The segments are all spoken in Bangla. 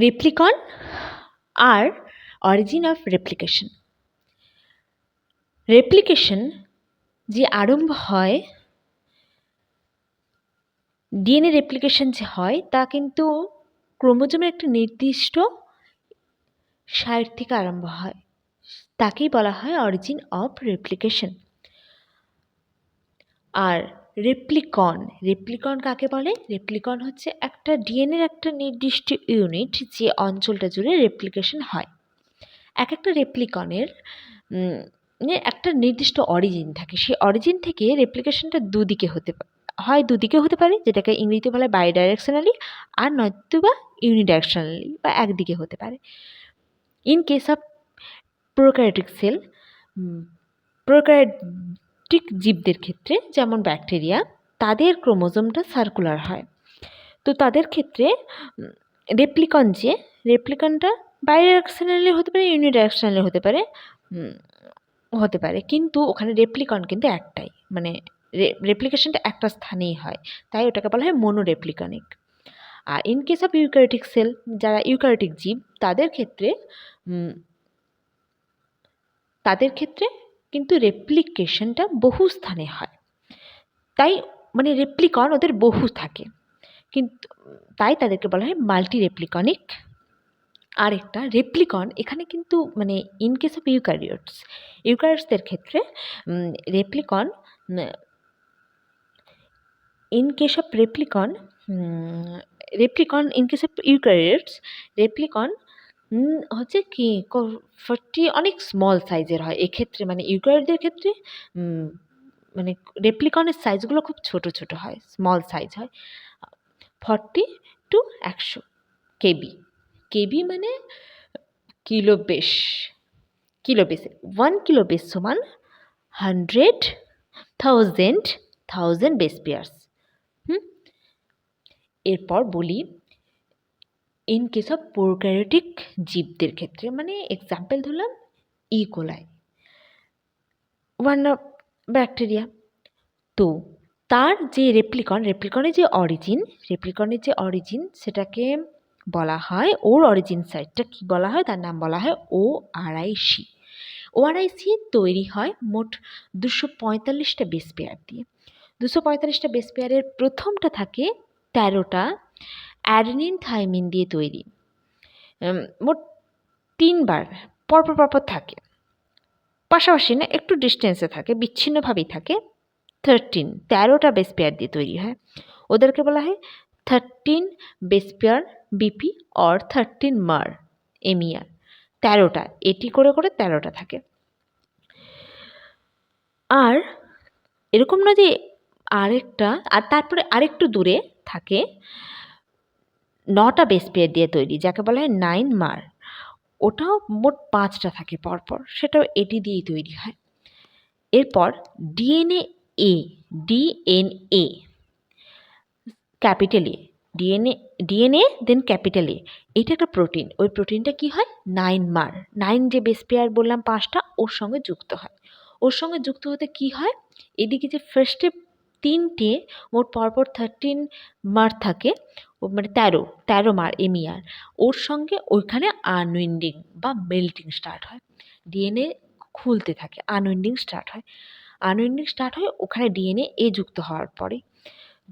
রেপ্লিকন আর অরিজিন অফ রেপ্লিকেশন রেপ্লিকেশন যে আরম্ভ হয় ডিএনএ রেপ্লিকেশন যে হয়, তা কিন্তু ক্রোমোজোমের একটা নির্দিষ্ট সাইট থেকে আরম্ভ হয়। তাকেই বলা হয় অরিজিন অফ রেপ্লিকেশন আর রেপ্লিকন। রেপ্লিকন কাকে বলে? রেপ্লিকন হচ্ছে একটা ডিএনএর একটা নির্দিষ্ট ইউনিট যে অঞ্চলটা জুড়ে রেপ্লিকেশন হয়। এক একটা রেপ্লিকনের মানে একটা নির্দিষ্ট অরিজিন থাকে। সেই অরিজিন থেকে রেপ্লিকেশনটা দুদিকে হতে হয় দুদিকে হতে পারে, যেটাকে ইংরেজিতে বলে বাই ডাইরেকশনালি আর নয়তো বা ইউনিডাইরেকশনালি বা একদিকে হতে পারে। In case of prokaryotic cell prokaryotic জীবদের ক্ষেত্রে যেমন ব্যাকটেরিয়া তাদের ক্রোমোজোমটা সার্কুলার হয়। তো তাদের ক্ষেত্রে রেপ্লিকন যে রেপ্লিকনটা বাইরেকশনালি হতে পারে ইউনিডাইরেকশনালি হতে পারে হতে পারে। কিন্তু ওখানে রেপ্লিকন কিন্তু একটাই মানে রেপ্লিকেশনটা একটা স্থানেই হয়। তাই ওটাকে বলা হয় মোনো রেপ্লিকনিক আর in case of eukaryotic cell যারা ইউক্যারিটিক জীব, তাদের ক্ষেত্রে তাদের ক্ষেত্রে কিন্তু রেপ্লিকেশনটা বহু স্থানে হয়। তাই মানে রেপ্লিকন ওদের বহু থাকে। কিন্তু, তাই তাদেরকে বলা হয় মাল্টি রেপ্লিকনিক আরেকটা রেপ্লিকন এখানে কিন্তু মানে ইন কেস অফ ইউক্যারিওটস ইউক্যারিওটসদের ক্ষেত্রে replicon in case of replicon replicon in case of eukaryotes replicon হচ্ছে কি ফর্টি অনেক স্মল সাইজের হয়। এক্ষেত্রে মানে ইউক্যারিওটদের ক্ষেত্রে মানে রেপ্লিকনের সাইজগুলো খুব ছোট ছোট হয় স্মল সাইজ হয়। ফর্টি টু একশো কেবি। কেবি মানে kilo base, kilo base one kilo base সমান hundred thousand thousand base pairs hmm? এরপর বলি ইন কেস অফ প্রোক্যারিওটিক জীবদের ক্ষেত্রে মানে এক্সাম্পল ধরলাম E coli one of bacteria তো তার যে রেপ্লিকন রেপ্লিকনের যে অরিজিন রেপ্লিকনের যে অরিজিন সেটাকে বলা হয়, ওর অরিজিন সাইটটা কি বলা হয়, তার নাম বলা হয় ও ও আড়াইশি তৈরি হয় মোট দুশো পঁয়তাল্লিশটা বেস পেয়ার দিয়ে। দুশো পঁয়তাল্লিশটা বেস পেয়ারের প্রথমটা থাকে তেরোটা অ্যাডেনিন থাইমিন দিয়ে তৈরি। মোট তিনবার পরপর পরপর থাকে। পাশাপাশি না একটু ডিস্টেন্সে থাকে, বিচ্ছিন্নভাবেই থাকে। থার্টিন তেরোটা বেস পেয়ার দিয়ে তৈরি হয়। ওদেরকে বলা হয় thirteen base pair BP or thirteen mer এমিয়ার তেরোটা, এটি করে করে তেরোটা থাকে। আর এরকম না যে আরেকটা, আর তারপরে আরেকটু দূরে থাকে। নটা বেস পেয়ার দিয়ে তৈরি, যাকে বলা হয় নাইন মার ওটাও মোট পাঁচটা থাকে পরপর, সেটাও এটি দিয়েই তৈরি হয়। এরপর DNA A DNA capital A DNA DNA then capital A এটা একটা প্রোটিন ওই প্রোটিনটা কি হয়? নাইন মার নাইন যে বেস পেয়ার বললাম পাঁচটা, ওর সঙ্গে যুক্ত হয়। ওর সঙ্গে যুক্ত হতে কি হয়? এদিকে যে ফার্স্টে তিনটে, মোট পরপর থার্টিন মার থাকে মানে তেরো তেরো মার এমিয়ার ওর সঙ্গে ওইখানে আনউইন্ডিং বা মেল্টিং স্টার্ট হয়। ডিএনএ খুলতে থাকে আনউইন্ডিং স্টার্ট হয়। আনউইন্ডিং স্টার্ট হয় ওখানে ডিএনএ এ যুক্ত হওয়ার পরে,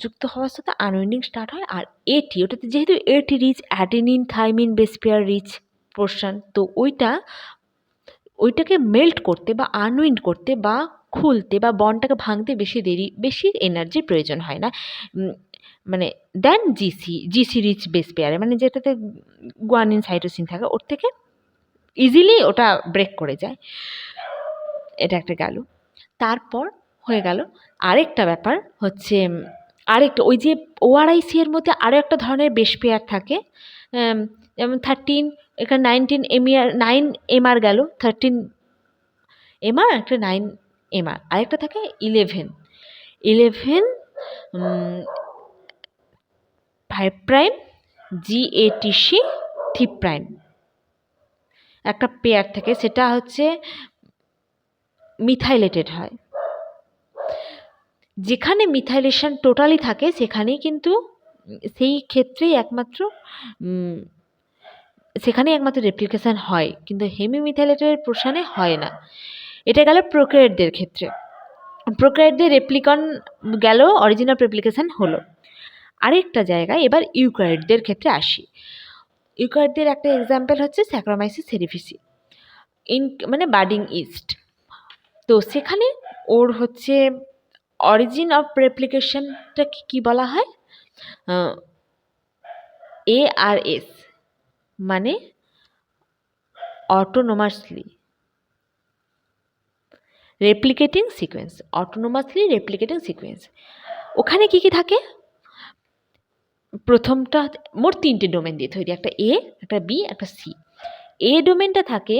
যুক্ত হওয়ার সাথে আনউইন্ডিং স্টার্ট হয় আর এটি ওটাতে যেহেতু এটি rich adenine thymine base pair rich portion তো ওইটা, ওইটাকে মেল্ট করতে বা আনউইন্ড করতে বা খুলতে বা বনটাকে ভাঙতে বেশি দেরি, বেশি এনার্জির প্রয়োজন হয় না। মানে then GC GC rich base পেয়ারে মানে যেটাতে গুয়ানিন সাইটোসিন থাকে, ওর থেকে ইজিলি ওটা ব্রেক করে যায়। এটা একটা গেল। তারপর হয়ে গেল আরেকটা ব্যাপার হচ্ছে, আরেকটা ওই যে ওআরআইসি এর মধ্যে আরও একটা ধরনের বেশ পেয়ার থাকে যেমন থার্টিন এখানে নাইনটিন এমইআর নাইন এমআর গেল থার্টিন এমআর একটা নাইন এমআর আরেকটা থাকে eleven eleven five prime GATC three prime. একটা পেয়ার থাকে, সেটা হচ্ছে মিথাইলেটেড হয়। যেখানে মিথাইলেশন টোটালি থাকে, সেখানেই কিন্তু, সেই ক্ষেত্রেই একমাত্র সেখানেই একমাত্র রেপ্লিকেশন হয়, কিন্তু হেমিমিথাইলেটের পোর্শনে হয় না। এটা গেল প্রোক্যারিওটদের ক্ষেত্রে। প্রোক্যারিওটদের রেপ্লিকন গেল অরিজিনাল রেপ্লিকেশন হলো। আরেকটা জায়গায় এবার ইউক্যারিওটদের ক্ষেত্রে আসি। ইউক্যারিওটদের একটা এক্সাম্পল হচ্ছে স্যাক্রোমাইসিস সেরিফিসি ইন মানে বাডিং ইস্ট তো সেখানে ওর হচ্ছে অরিজিন অফ রেপ্লিকেশনটা কী বলা হয়? এ আর এস মানে autonomously replicating sequence autonomously replicating sequence ওখানে কি কি থাকে? প্রথমটা মোট তিনটে ডোমেন দিয়ে তৈরি, একটা এ একটা বি একটা সি এ ডোমেনটা থাকে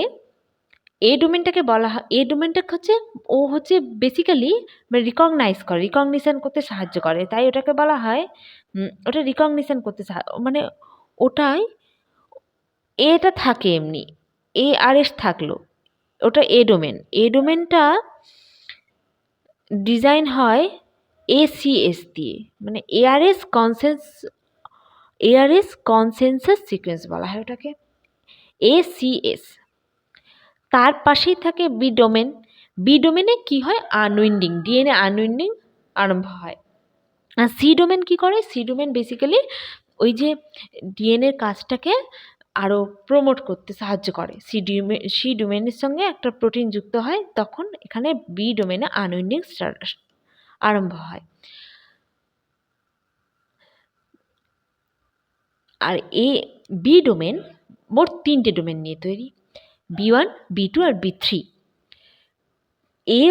এ ডোমেনটাকে বলা হয় এ ডোমেনটা হচ্ছে, ও হচ্ছে বেসিক্যালি রিকগনাইজ করে রিকগনিশন করতে সাহায্য করে। তাই ওটাকে বলা হয় ওটা রিকগনিশন করতে মানে ওটাই এটা থাকে এমনি এ আর এস থাকল, ওটা এ ডোমেন। এ ডোমেনটা ডিজাইন হয় এসিএস দিয়ে মানে ARS consensus ARS consensus sequence বলা হয় ওটাকে। এসিএস তার পাশেই থাকে বি ডোমেন বি ডোমেনে কী হয়? আনউইন্ডিং ডিএনএ আনউইন্ডিং আরম্ভ হয়। আর সি ডোমেন কী করে? সি ডোমেন বেসিক্যালি ওই যে ডিএনএর কাজটাকে আরও প্রমোট করতে সাহায্য করে। সি ডিমে সি ডোমেনের সঙ্গে একটা প্রোটিন যুক্ত হয়, তখন এখানে বি ডোমেনে আনউইন্ডিং আরম্ভ হয়। আর এ বি ডোমেন মোট তিনটে ডোমেন নিয়ে তৈরি। বি ওয়ান বি টু আর বি থ্রি এ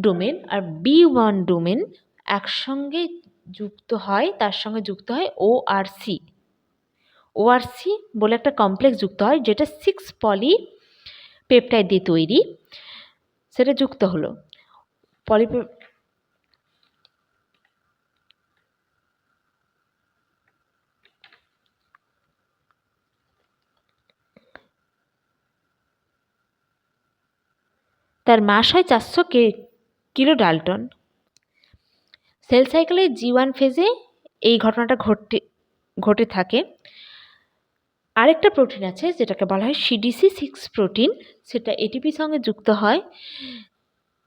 ডোমেন আর বি ওয়ান ডোমেন একসঙ্গে যুক্ত হয়, তার সঙ্গে যুক্ত হয় ও আর সি ও আর সি বলে একটা কমপ্লেক্স যুক্ত হয়, যেটা সিক্স পলি পেপটাইড দিয়ে তৈরি। সেটা যুক্ত হলো। পলি তার মাস হয় চারশো কে, কিলো ডালটন। সেল সাইকেলের জি ওয়ান ফেজে এই ঘটনাটা ঘটতে ঘটে থাকে। আরেকটা প্রোটিন আছে যেটাকে বলা হয় সিডিসি সিক্স প্রোটিন, সেটা এটিপির সঙ্গে যুক্ত হয়।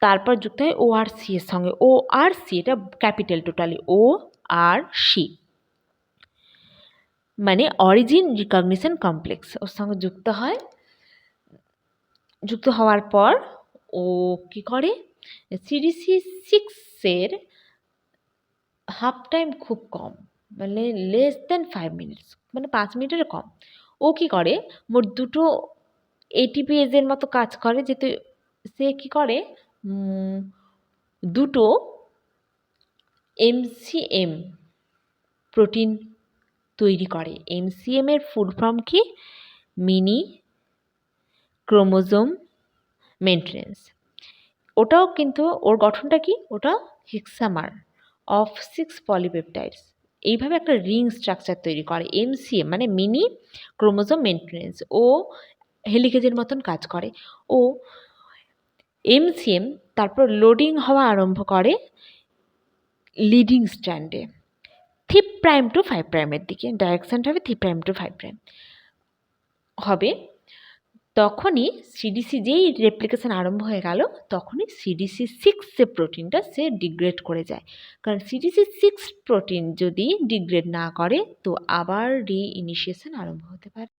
তারপর যুক্ত হয় ও আর সি এর সঙ্গে। ও আর সি এটা capital totally O R C মানে অরিজিন রিকগনিশন কমপ্লেক্স, ওর সঙ্গে যুক্ত হয়। যুক্ত হওয়ার পর ও কী করে? সিডিসি সিক্সের হাফ টাইম খুব কম মানে লেস দেন ফাইভ মিনিটস মানে পাঁচ মিনিটের কম। ও কী করে? মোট দুটো এটিপিএসের মতো কাজ করে, যেহেতু সে কী করে? দুটো এমসিএম প্রোটিন তৈরি করে। এমসিএমের ফুল ফর্ম কি? মিনি ক্রোমোজোম মেনটেনেন্স ওটাও কিন্তু, ওর গঠনটা কি? ওটা হেক্সামার অফ সিক্স পলিপেপটাইডস এইভাবে একটা রিং স্ট্রাকচার তৈরি করে এমসিএম মানে মিনি ক্রোমোজোম মেনটেনেন্স ও হেলিকেজের মতন কাজ করে। ও এমসিএম তারপর লোডিং হওয়া আরম্ভ করে লিডিং স্ট্যান্ডে থ্রি প্রাইম টু ফাইভ প্রাইমের দিকে ডাইরেকশানটা হবে three prime to five prime হবে তখনই সিডিসি যেই রেপ্লিকেশন আরম্ভ হয়ে গেল, তখনই সিডিসি সিক্স যে প্রোটিনটা সে ডিগ্রেড করে যায়। কারণ সিডিসি সিক্স প্রোটিন যদি ডিগ্রেড না করে, তো আবার রি ইনিশিয়েশন আরম্ভ হতে পারে।